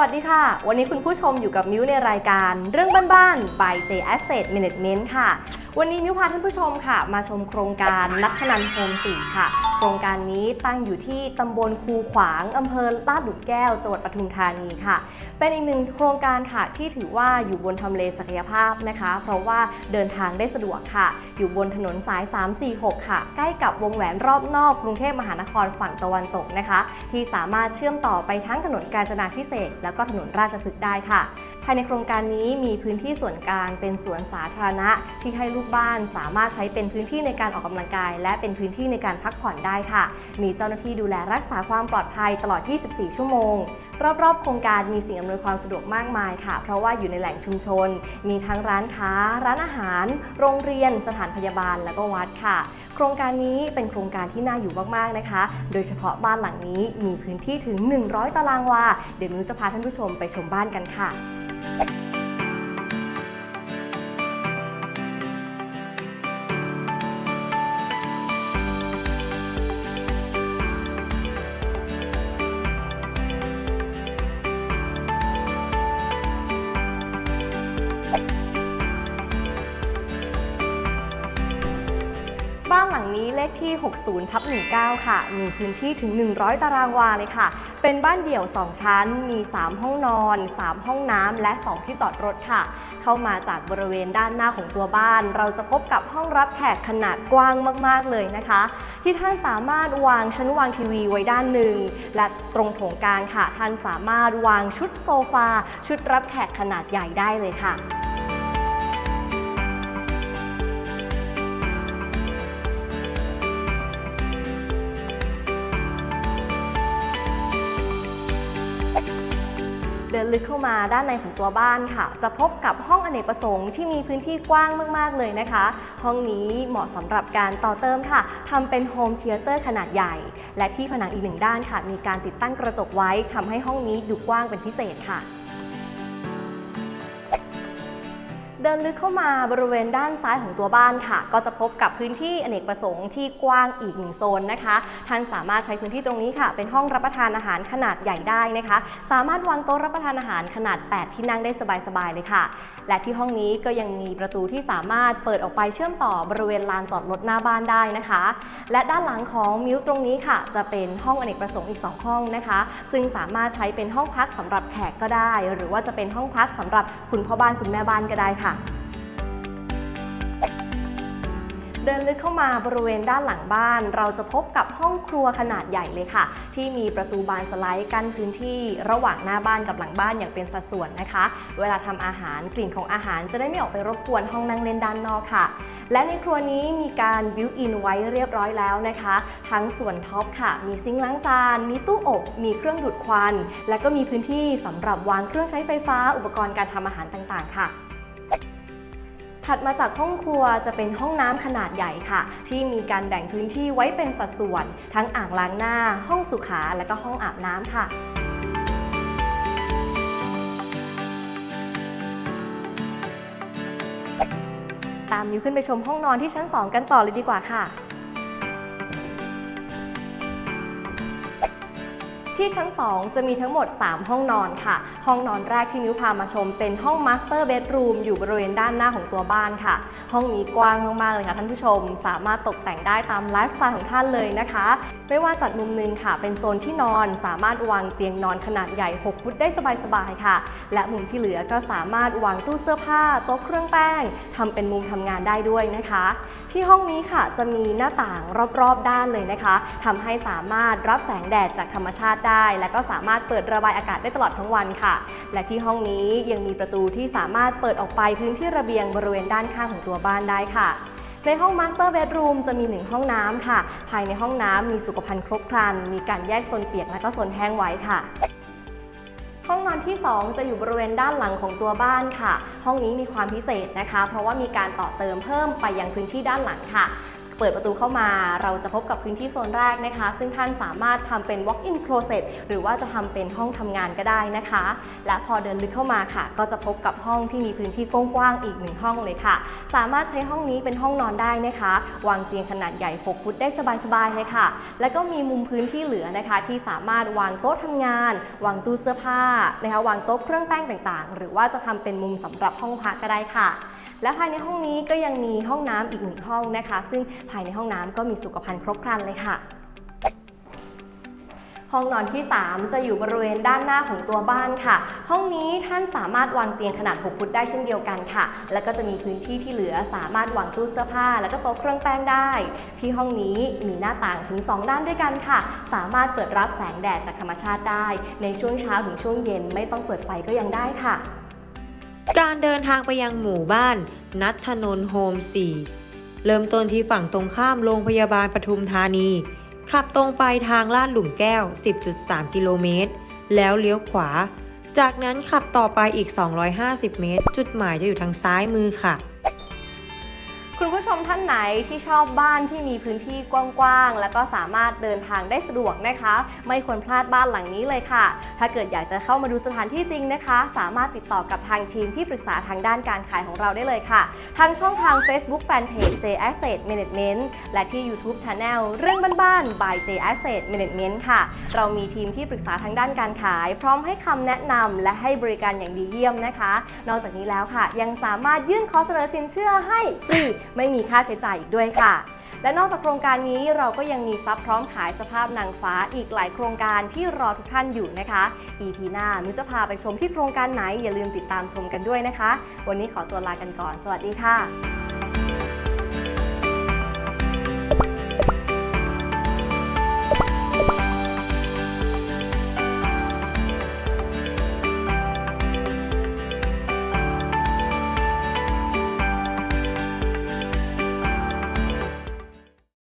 วัสดีค่ะ วันนี้คุณผู้ชมอยู่กับมิวในรายการ เรื่องบ้านๆ by J Asset Management ค่ะ วันนี้มิวพาท่านผู้ชมค่ะ มาชมโครงการนักพนันโฮมสี่ค่ะ โครงการนี้ตั้งอยู่ที่ตำบลคูขวางอำเภอลาดหลุมแก้วจังหวัดปทุมธานีค่ะ เป็นอีกหนึ่งโครงการค่ะที่ถือว่าอยู่บนทำเลศักยภาพนะคะ เพราะว่าเดินทางได้สะดวกค่ะ อยู่บนถนนสาย 346 ค่ะ ใกล้กับวงแหวนรอบนอกกรุงเทพมหานครฝั่งตะวันตกนะคะ ที่สามารถเชื่อมต่อไปทั้งถนนกาญจนาพิเศษแล้วก็ถนนราชพฤกษ์ได้ค่ะายในโครงการนี้มีพื้นที่ส่วนกลางเป็นสวนสาธารณะ ที่ให้ลูกบ้านสามารถใช้เป็นพื้นที่ในการออกกำลังกาย และเป็นพื้นที่ในการพักผ่อนได้ค่ะ มีเจ้าหน้าที่ดูแลรักษาความปลอดภัยตลอด 24 ชั่วโมง รอบๆ โครงการมีสิ่งอำนวยความสะดวกมากมายค่ะ เพราะว่าอยู่ในแหล่งชุมชน มีทั้งร้านค้า ร้านอาหาร โรงเรียน สถานพยาบาล และก็วัดค่ะโครงการนี้เป็นโครงการที่น่าอยู่มากๆนะคะ โดยเฉพาะบ้านหลังนี้มีพื้นที่ถึง 100 ตารางวา เดี๋ยวมิวจะพาท่านผู้ชมไปชมบ้านกันค่ะ Thank you. บ้านหลังนี้เลขที่ 60ทับ19 ค่ะ มีพื้นที่ถึง 100 ตารางวาเลยค่ะ เป็นบ้านเดี่ยว 2 ชั้น มี 3 ห้องนอน 3 ห้องน้ำ และ 2 ที่จอดรถค่ะ เข้ามาจากบริเวณด้านหน้าของตัวบ้าน เราจะพบกับห้องรับแขกขนาดกว้างมาก ๆ เลยนะคะ ที่ท่านสามารถวางชั้นวางทีวีไว้ด้านหนึ่ง และตรงโถงกลางค่ะ ท่านสามารถวางชุดโซฟา ชุดรับแขกขนาดใหญ่ได้เลยค่ะ เดินลึกเข้ามาด้านในของตัวบ้านค่ะ จะพบกับห้องอเนกประสงค์ที่มีพื้นที่กว้างมากๆเลยนะคะ ห้องนี้เหมาะสำหรับการต่อเติมค่ะทำเป็นโฮมเทเตอร์ขนาดใหญ่ และที่ผนังอีกหนึ่งด้านค่ะ มีการติดตั้งกระจกไว้ทำให้ห้องนี้ดูกว้างเป็นพิเศษค่ะ เดินลึกเข้ามาบริเวณด้านซ้ายของตัวบ้านค่ะ ก็จะพบกับพื้นที่อเนกประสงค์ที่กว้างอีกหนึ่งโซนนะคะ ท่านสามารถใช้พื้นที่ตรงนี้ค่ะ เป็นห้องรับประทานอาหารขนาดใหญ่ได้นะคะ สามารถวางโต๊ะรับประทานอาหารขนาด 8 ที่นั่งได้สบายๆเลยค่ะ และที่ห้องนี้ก็ยังมีประตูที่สามารถเปิดออกไปเชื่อมต่อบริเวณลานจอดรถหน้าบ้านได้นะคะ และด้านหลังของมิวตรงนี้ค่ะ จะเป็นห้องอเนกประสงค์อีก 2 ห้องนะคะ ซึ่งสามารถใช้เป็นห้องพักสำหรับแขกก็ได้ หรือว่าจะเป็นห้องพักสำหรับคุณพ่อบ้านคุณแม่บ้านก็ได้ค่ะ เดินลึกเข้ามาบริเวณด้านหลังบ้าน เราจะพบกับห้องครัวขนาดใหญ่เลยค่ะ ที่มีประตูบานสไลด์กั้นพื้นที่ระหว่างหน้าบ้านกับหลังบ้านอย่างเป็นสัดส่วนนะคะ เวลาทำอาหารกลิ่นของอาหารจะได้ไม่ออกไปรบกวนห้องนั่งเล่นด้านนอกค่ะ และในครัวนี้มีการบิวอินไว้เรียบร้อยแล้วนะคะ ทั้งส่วนท็อปค่ะ มีซิงค์ล้างจาน มีตู้อบ มีเครื่องดูดควัน และก็มีพื้นที่สำหรับวางเครื่องใช้ไฟฟ้า อุปกรณ์การทำอาหารต่างๆ ค่ะ ถัดมาจากห้องครัวจะเป็นห้องน้ำขนาดใหญ่ค่ะ ที่มีการแบ่งพื้นที่ไว้เป็นสัดส่วน ทั้งอ่างล้างหน้า ห้องสุขาและก็ห้องอาบน้ำค่ะตามมิวขึ้นไปชมห้องนอนที่ชั้น 2 กันต่อเลยดีกว่าค่ะ ที่ชั้น 2 จะมีทั้งหมด 3 ห้องนอนค่ะ ห้องนอนแรกที่มิวพามาชมเป็นห้องมาสเตอร์เบดรูมอยู่บริเวณด้านหน้าของตัวบ้านค่ะ ห้องนี้กว้างมากๆเลยค่ะท่านผู้ชม สามารถตกแต่งได้ตามไลฟ์สไตล์ของท่านเลยนะคะ ไม่ว่าจัดมุมนึงค่ะ เป็นโซนที่นอนสามารถวางเตียงนอนขนาดใหญ่ 6 ฟุตได้สบายๆค่ะ และมุมที่เหลือก็สามารถวางตู้เสื้อผ้าโต๊ะเครื่องแป้งทำเป็นมุมทำงานได้ด้วยนะคะ ที่ห้องนี้ค่ะจะมีหน้าต่างรอบๆด้านเลยนะคะทำให้สามารถรับแสงแดดจากธรรมชาติได้และก็สามารถเปิดระบายอากาศได้ตลอดทั้งวันค่ะ และที่ห้องนี้ยังมีประตูที่สามารถเปิดออกไปพื้นที่ระเบียงบริเวณด้านข้างของตัวบ้านได้ค่ะในห้อง Master Bedroom จะมี 1 ห้องน้ำค่ะ ภายในห้องน้ำมีสุขภัณฑ์ครบครัน มีการแยกโซนเปียกและก็โซนแห้งไว้ค่ะ ห้องนอนที่ 2 จะอยู่บริเวณด้านหลังของตัวบ้านค่ะ ห้องนี้มีความพิเศษนะคะ เพราะว่ามีการต่อเติมเพิ่มไปยังพื้นที่ด้านหลังค่ะ เปิดประตูเข้ามาเราจะพบกับพื้นที่โซนแรกนะคะ ซึ่งท่านสามารถทำเป็น walk-in closet หรือว่าจะทำเป็นห้องทำงานก็ได้นะคะ และพอเดินลึกเข้ามาค่ะ ก็จะพบกับห้องที่มีพื้นที่กว้างๆอีกหนึ่งห้องเลยค่ะ สามารถใช้ห้องนี้เป็นห้องนอนได้นะคะ วางเตียงขนาดใหญ่ 6 ฟุตได้สบายๆเลยค่ะ แล้วก็มีมุมพื้นที่เหลือนะคะ ที่สามารถวางโต๊ะทำงาน วางตู้เสื้อผ้านะคะ วางโต๊ะเครื่องแป้งต่างๆ หรือว่าจะทำเป็นมุมสำหรับห้องพักก็ได้ค่ะ และภายในห้องนี้ก็ยังมีห้องน้ำอีกหนึ่งห้องนะคะ ซึ่งภายในห้องน้ำก็มีสุขภัณฑ์ครบครันเลยค่ะห้องนอนที่ 3 จะอยู่บริเวณด้านหน้าของตัวบ้านค่ะ ห้องนี้ท่านสามารถวางเตียงขนาด 6 ฟุตได้เช่นเดียวกันค่ะ แล้วก็จะมีพื้นที่ที่เหลือสามารถวางตู้เสื้อผ้า แล้วก็โต๊ะเครื่องแป้งได้ ที่ห้องนี้มีหน้าต่างถึง 2 ด้านด้วยกันค่ะ สามารถเปิดรับแสงแดดจากธรรมชาติได้ ในช่วงเช้าถึงช่วงเย็นไม่ต้องเปิดไฟก็ยังได้ค่ะ การเดินทางไปยังหมู่บ้าน นัทธนนโฮม 4 เริ่มต้นที่ฝั่งตรงข้ามโรงพยาบาลปทุมธานี ขับตรงไปทางลาดหลุมแก้ว 10.3 กิโลเมตร แล้วเลี้ยวขวา จากนั้นขับต่อไปอีก 250 เมตร จุดหมายจะอยู่ทางซ้ายมือค่ะ คุณผู้ชมท่านไหนที่ชอบบ้านที่มีพื้นที่กว้างๆ แล้วก็สามารถเดินทางได้สะดวกนะคะ ไม่ควรพลาดบ้านหลังนี้เลยค่ะ ถ้าเกิดอยากจะเข้ามาดูสถานที่จริงนะคะ สามารถติดต่อกับทางทีมที่ปรึกษาทางด้านการขายของเราได้เลยค่ะ ทางช่องทาง Facebook Fanpage J Asset Management และที่ YouTube Channel เรื่องบ้านๆ by J Asset Management ค่ะ เรามีทีมที่ปรึกษาทางด้านการขาย พร้อมให้คำแนะนำและให้บริการอย่างดีเยี่ยมนะคะ นอกจากนี้แล้วค่ะ ยังสามารถยื่นขอเสนอสินเชื่อให้ฟรี ไม่มีค่าใช้จ่ายอีกด้วยค่ะ และนอกจากโครงการนี้เราก็ยังมีซับพร้อมขายสภาพนางฟ้าอีกหลายโครงการที่รอทุกท่านอยู่นะคะ EP หน้ามิวจะพาไปชมที่โครงการไหนอย่าลืมติดตามชมกันด้วยนะคะ วันนี้ขอตัวลากันก่อน สวัสดีค่ะ